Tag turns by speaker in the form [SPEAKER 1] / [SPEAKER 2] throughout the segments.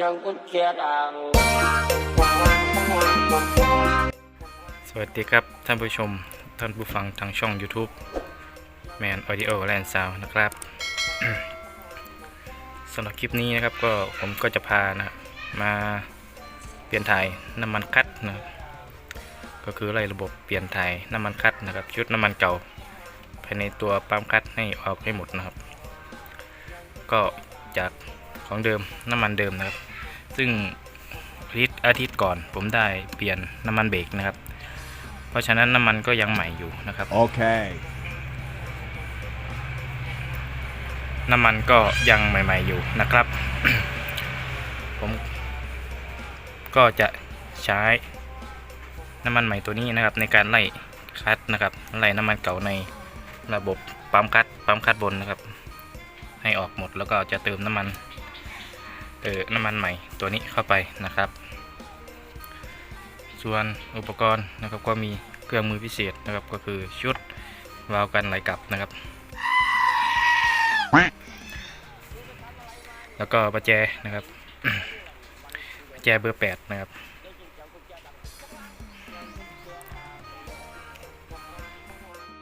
[SPEAKER 1] สียงกุญแจดัง
[SPEAKER 2] สวัสดีครับท่านผู้ชมท่านผู้ฟังทางช่อง YouTube Man Audio Land Sound นะครับสำหรับคลิปนี้นะครับก็ผมก็จะพานะมาเปลี่ยนถ่ายน้ำมันคัดนะก็คือไล่ระบบเปลี่ยนถ่ายน้ำมันคัดนะครับชุดน้ำมันเก่าภายในตัวปั๊มคัดให้ออกให้หมดนะครับ ก็จาก ของเดิมน้ำมันเดิมนะครับ ซึ่งอาทิตย์อาทิตย์ก่อนผมได้เปลี่ยนน้ำมันเบรกนะครับ เพราะฉะนั้นน้ำมันก็ยังใหม่อยู่นะครับ
[SPEAKER 3] Okay.
[SPEAKER 2] น้ำมันก็ยังใหม่ ๆอยู่นะครับ ผมก็จะใช้น้ำมันใหม่ตัวนี้นะครับ ในการไล่คัดนะครับ ไล่น้ำมันเก่าในระบบปั๊มคัดปั๊มคัดบนนะครับ ให้ออกหมดแล้วก็จะเติมน้ำมัน เออน้ำมันใหม่ตัวนี้เข้าไปนะครับ ส่วนอุปกรณ์นะครับก็มีเครื่องมือพิเศษนะครับก็คือชุดวาล์วกันไหลกลับนะครับ แล้วก็ประแจนะครับประแจเบอร์ 8 นะครับ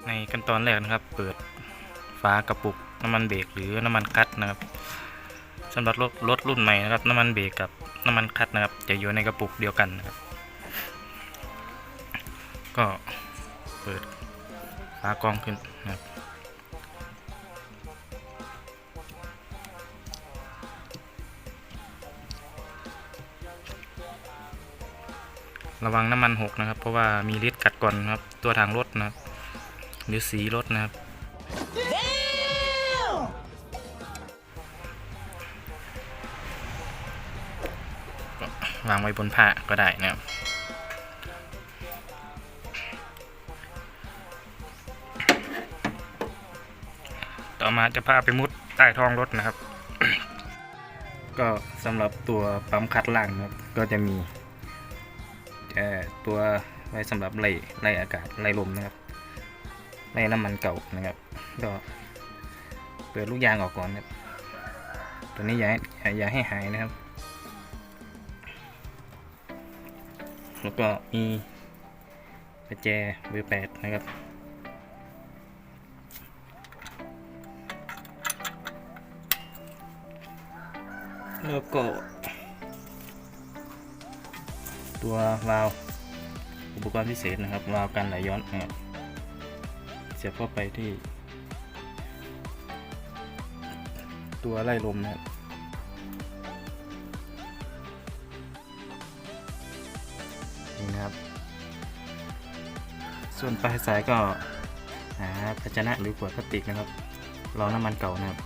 [SPEAKER 2] ในขั้นตอนแรกนะครับ เปิดฝากระปุกน้ำมันเบรกหรือน้ำมันคัดนะครับ สำหรับรถรถรุ่นใหม่นะครับน้ำมันเบรกกับน้ำมันคัดนะครับ จะอยู่ในกระปุกเดียวกันนะครับ ก็เปิดฝากรองขึ้นนะครับระวังน้ำมันหกนะครับ เพราะว่ามีฤทธิ์กัดก่อนนะครับ ตัวทางรถนะครับ หรือสีรถนะครับ วางไว้บนผ้าก็ได้นะครับต่อมาจะพาไปมุดใต้ท้องรถนะครับ ก็สำหรับตัวปั๊มคัดล่างนะครับ ก็จะมีเอ่ตัวไว้สำหรับไล่ไล่อากาศไล่ลมนะครับไล่น้ำมันเก่านะครับ ก็เปิดลูกยางออกก่อนนะครับตัวนี้อย่าอย่าให้หายนะครับ แล้วก็มีประแจเบอร์แปดนะครับ แล้วก็ ตัววาล์วอุปกรณ์พิเศษนะครับ วาล์วกันไหลย้อนนะครับเสียบเข้าไปที่ ตัวไล่ลมนะครับ นะครับ ส่วนปลายสายก็หาภาชนะหรือขวดพลาสติกนะครับรองน้ำมันเก่านะครับ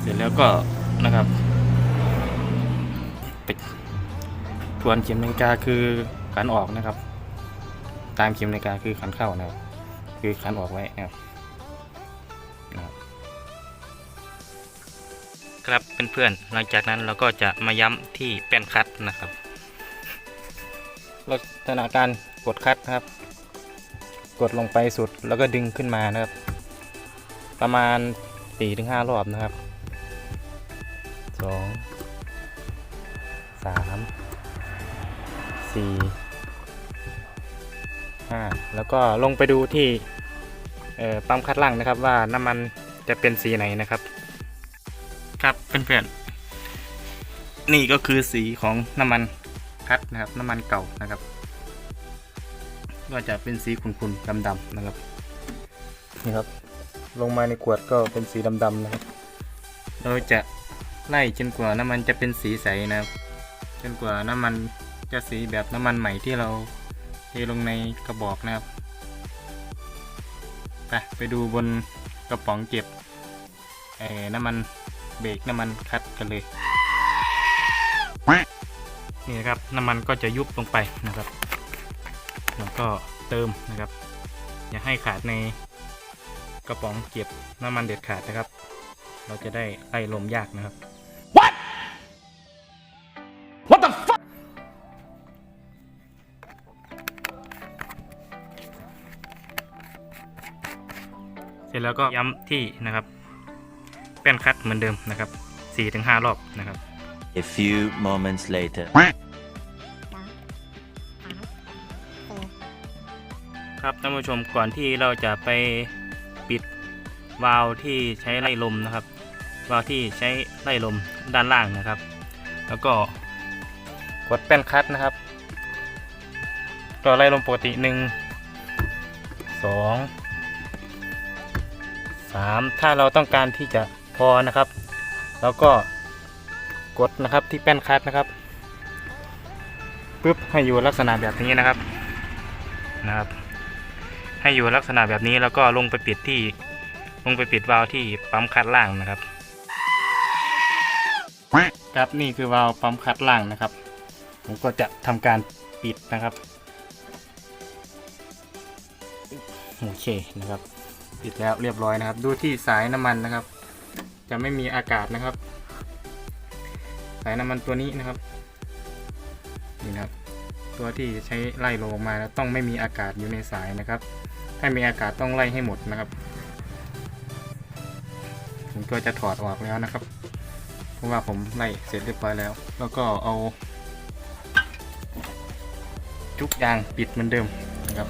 [SPEAKER 2] เสร็จแล้วก็นะครับไปทวนเข็มนาฬิกาคือขันออกนะครับ ตามเข็มนาฬิกาคือขันเข้านะครับ คือขันออกไว้นะครับ ครับเพื่อนๆหลังจากนั้นเราก็จะมาย้ำที่แป้นคัดนะครับลักษณะการกดคัดนะครับ กดลงไปสุดแล้วก็ดึงขึ้นมานะครับ ประมาณ4-5รอบนะครับสองสามสี่ห้าแล้วก็ลงไปดูที่ปั๊มคัดล่างนะครับว่าน้ำมันจะเป็นสีไหนนะครับ ครับเพื่อนๆนี่ก็คือสีของน้ำมันคัดนะครับ น้ำมันเก่านะครับ ก็จะเป็นสีขุ่นๆดำๆนะครับนี่ครับ ลงมาในขวดก็เป็นสีดำๆนะครับ เราจะไล่จนกว่าน้ำมันจะเป็นสีใสนะครับ จนกว่าน้ำมันจะสีแบบน้ำมันใหม่ที่เราเทลงในกระบอกนะครับไปไปดูบนกระป๋องเก็บเอ่อน้ำมัน เบรกน้ำมันคัดกันเลย นี่นะครับน้ำมันก็จะยุบลงไปนะครับแล้วก็เติมนะครับ อย่าให้ขาดในกระป๋องเก็บน้ำมันเด็ดขาดนะครับ เราจะได้ไล่ลมยากนะครับ
[SPEAKER 3] What the fuck?
[SPEAKER 2] เสร็จร็จแล้วก็ย้ำที่นะครับแป้นคัดเหมือนเดิมนะครับ4-5รอบนะครับ
[SPEAKER 1] A few moments later.
[SPEAKER 2] ครับท่านผู้ชมก่อนที่เราจะไปปิดวาล์วที่ใช้ไล่ลมนะครับ วาล์วที่ใช้ไล่ลมด้านล่างนะครับ แล้วก็กดแป้นคัดนะครับก็ไล่ลมปกติหนึ่งสองสามถ้าเราต้องการที่จะ พอนะครับ แล้วก็กดนะครับที่แป้นคัดนะครับปึ๊บให้อยู่ลักษณะแบบนี้นะครับนะครับ ให้อยู่ลักษณะแบบนี้แล้วก็ลงไปปิดที่ลงไปปิดวาล์วที่ปั๊มคัดล่างนะครับครับนี่คือวาล์วปั๊มคัดล่างนะครับ ผมก็จะทำการปิดนะครับโอเคนะครับ ปิดแล้วเรียบร้อยนะครับ ดูที่สายน้ำมันนะครับ จะไม่มีอากาศนะครับ สายน้ำมันตัวนี้นะครับนี่นะครับ ตัวที่ใช้ไล่โลงมาแล้วต้องไม่มีอากาศอยู่ในสายนะครับ ถ้ามีอากาศต้องไล่ให้หมดนะครับผมก็จะถอดออกแล้วนะครับเพราะว่าผมไล่เสร็จเรียบร้อยแล้ว แล้วก็เอา จุกยางปิดเหมือนเดิมนะครับ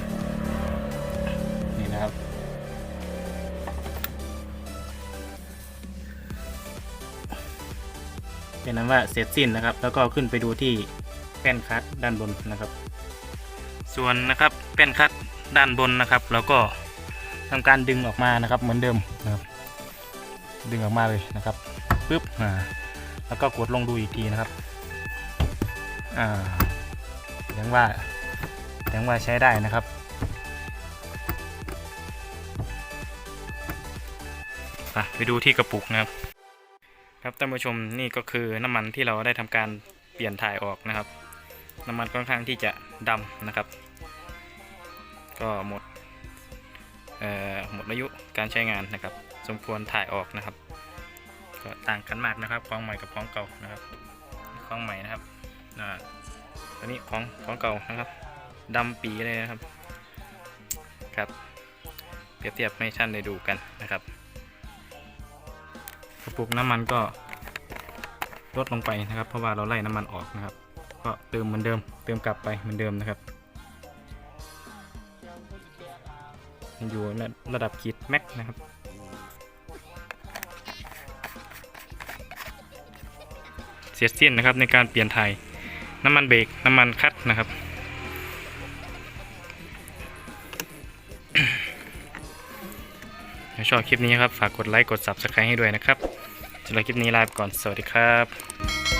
[SPEAKER 2] เป็นนั้นว่าเสร็จสิ้นนะครับ แล้วก็ขึ้นไปดูที่แป้นคัดด้านบนนะครับ ส่วนนะครับแป้นคัดด้านบนนะครับ แล้วก็ทำการดึงออกมานะครับ เหมือนเดิมนะครับ ดึงออกมาเลยนะครับปึ๊บอ่าแล้วก็กดลงดูอีกทีนะครับอ่ายังว่ายังว่าใช้ได้นะครับไปดูที่กระปุกนะครับ ครับท่านผู้ชมนี่ก็คือน้ำมันที่เราได้ทำการเปลี่ยนถ่ายออกนะครับ น้ำมันค่อนข้างที่จะดำนะครับ ก็หมดเอ่อหมดอายุการใช้งานนะครับ สมควรถ่ายออกนะครับ ก็ต่างกันมากนะครับของใหม่กับของเก่านะครับของใหม่นะครับอ่าอันนี้ของของเก่านะครับดำปีเลยนะครับครับ เปรียบเทียบให้ท่านได้ดูกันนะครับ ปุกน้ำมันก็ลดลงไปนะครับ เพราะว่าเราไล่น้ำมันออกนะครับ ก็เติมเหมือนเดิม เติมกลับไปเหมือนเดิมนะครับอยู่ในระดับขีดแม็กนะครับเสร็จสิ้นนะครับในการเปลี่ยนถ่ายน้ำมันเบรกน้ำมันคัดนะครับ ถ้าชอบคลิปนี้ครับ ฝากกดไลค์ กด Subscribe ให้ด้วยนะครับสำหรับคลิปนี้ลาไปก่อน สวัสดีครับ